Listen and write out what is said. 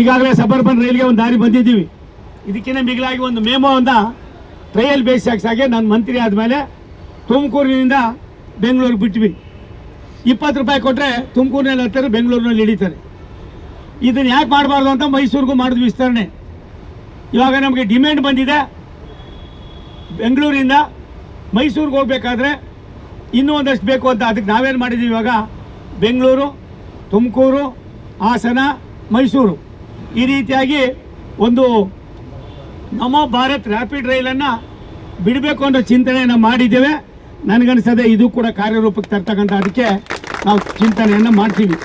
ಈಗಾಗಲೇ ಸಬರ್ಬನ್ ರೈಲ್ಗೆ ಒಂದು ದಾರಿ ಬಂದಿದ್ದೀವಿ. ಇದಕ್ಕಿಂತ ಮಿಗಿಲಾಗಿ ಒಂದು ಮೇಮೋವನ್ನು ಟ್ರಯಲ್ ಬೇಸ್ ಹಾಕ್ಸಾಗೆ ನಾನು ಮಂತ್ರಿ ಆದಮೇಲೆ ತುಮಕೂರಿನಿಂದ ಬೆಂಗಳೂರಿಗೆ ಬಿಟ್ವಿ. ಇಪ್ಪತ್ತು ರೂಪಾಯಿ ಕೊಟ್ಟರೆ ತುಮಕೂರಿನಲ್ಲಿ ಹತ್ತಾರೆ ಬೆಂಗಳೂರಿನಲ್ಲಿ ಹಿಡಿತಾರೆ. ಇದನ್ನು ಯಾಕೆ ಮಾಡಬಾರ್ದು ಅಂತ ಮೈಸೂರಿಗೂ ಮಾಡಿದ್ವಿ ವಿಸ್ತರಣೆ. ಇವಾಗ ನಮಗೆ ಡಿಮ್ಯಾಂಡ್ ಬಂದಿದೆ. ಬೆಂಗಳೂರಿಂದ ಮೈಸೂರಿಗೆ ಹೋಗಬೇಕಾದ್ರೆ ಇನ್ನೂ ಒಂದಷ್ಟು ಬೇಕು ಅಂತ ಅದಕ್ಕೆ ನಾವೇನು ಮಾಡಿದ್ದೀವಿ ಇವಾಗ ಬೆಂಗಳೂರು, ತುಮಕೂರು, ಹಾಸನ, ಮೈಸೂರು. ಈ ರೀತಿಯಾಗಿ ಒಂದು ನಮೋ ಭಾರತ್ ರ್ಯಾಪಿಡ್ ರೈಲನ್ನು ಬಿಡಬೇಕು ಅನ್ನೋ ಚಿಂತನೆಯನ್ನು ಮಾಡಿದ್ದೇವೆ. ನನಗನ್ಸದೆ ಇದು ಕೂಡ ಕಾರ್ಯರೂಪಕ್ಕೆ ತರ್ತಕ್ಕಂಥ ಅದಕ್ಕೆ ನಾವು ಚಿಂತನೆಯನ್ನು ಮಾಡ್ತೀವಿ.